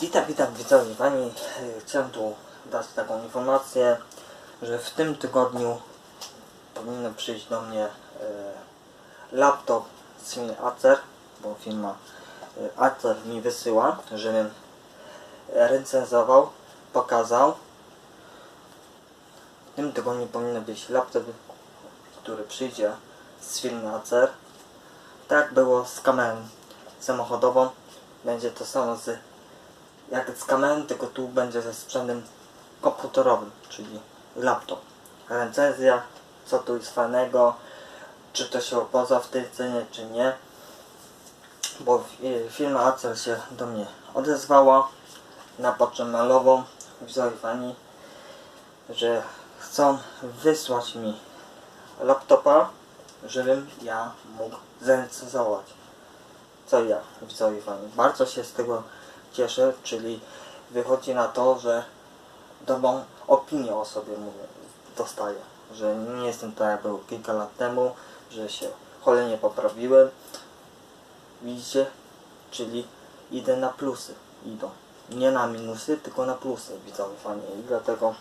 Witam, witam widzowie Pani. E, Chciałem tu dać taką informację, że w tym tygodniu powinien przyjść do mnie e, laptop z firmy Acer, bo firma e, Acer mi wysyła, żebym recenzował, pokazał. W tym tygodniu powinien być laptop, który przyjdzie z firmy Acer. Tak było z kamerą samochodową. Będzie to samo z jak z kamerą, tylko tu będzie ze sprzętem komputerowym, czyli laptop. Recenzja, co tu jest fajnego, czy to się opłaca w tej cenie, czy nie. Bo fi- firma Acer się do mnie odezwała na pocztę mailową, widzowie fani, że chcą wysłać mi laptopa, żebym ja mógł zarecenzować co ja, widzowie fani. Bardzo się z tego cieszę, czyli wychodzi na to, że dobrą opinię o sobie mówię, dostaję. Że nie jestem tak jak był kilka lat temu, że się cholernie poprawiłem. Widzicie? Czyli idę na plusy. Idą. Nie na minusy, tylko na plusy, widzowie fani. I dlatego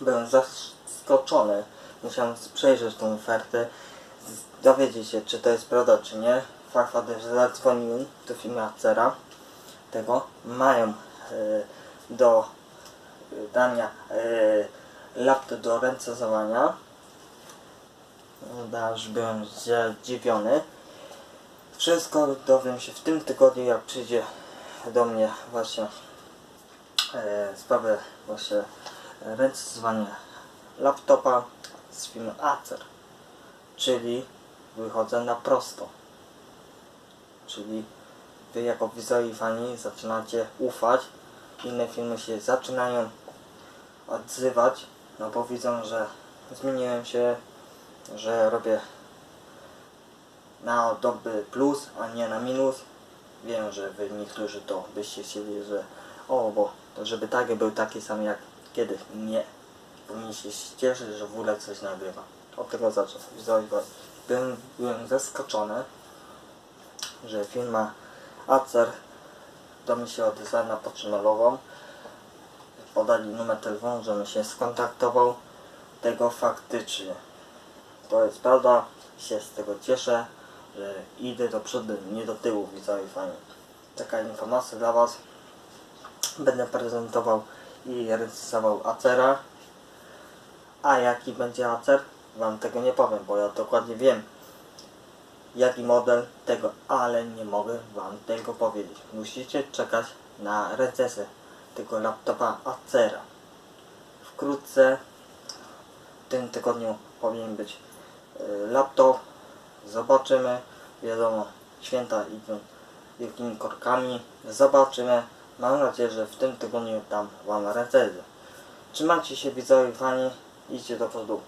byłem zaskoczony. Musiałem przejrzeć tą ofertę, dowiedzieć się, czy to jest prawda, czy nie. Fakt, że zadzwoniłem do firmy Acera tego mają e, do dania e, laptop do recenzowania. No, Aż byłem zdziwiony. Wszystko dowiem się w tym tygodniu, jak przyjdzie do mnie właśnie e, sprawę właśnie recenzowania laptopa z firmy Acer. Czyli wychodzę na prosto. Czyli wy jako widzowie fani zaczynacie ufać, inne filmy się zaczynają odzywać, no bo widzą, że zmieniłem się, że robię na dobry plus, a nie na minus. Wiem, że wy niektórzy to byście chcieli, że o, bo żeby taki był taki sam jak kiedyś. Nie. Powinniście się cieszyć, że w ogóle coś nagrywa. Od tego zacząłem. Byłem, byłem zaskoczony, że firma Acer do mnie się odezwała na pocztę mailową. Podali numer telefonu, żebym się skontaktował. Tego faktycznie. To jest prawda. Się z tego cieszę, że idę do przodu, nie do tyłu, widzowie fani. Taka informacja dla Was. Będę prezentował i recenzował Acera. A jaki będzie Acer? Wam tego nie powiem, bo ja dokładnie wiem, jaki model tego, ale nie mogę wam tego powiedzieć. Musicie czekać na recenzję tego laptopa Acera. Wkrótce w tym tygodniu powinien być y, laptop. Zobaczymy. Wiadomo, święta idą wielkimi korkami. Zobaczymy. Mam nadzieję, że w tym tygodniu dam wam recenzję. Trzymajcie się widzowie fani. Idźcie do przodu.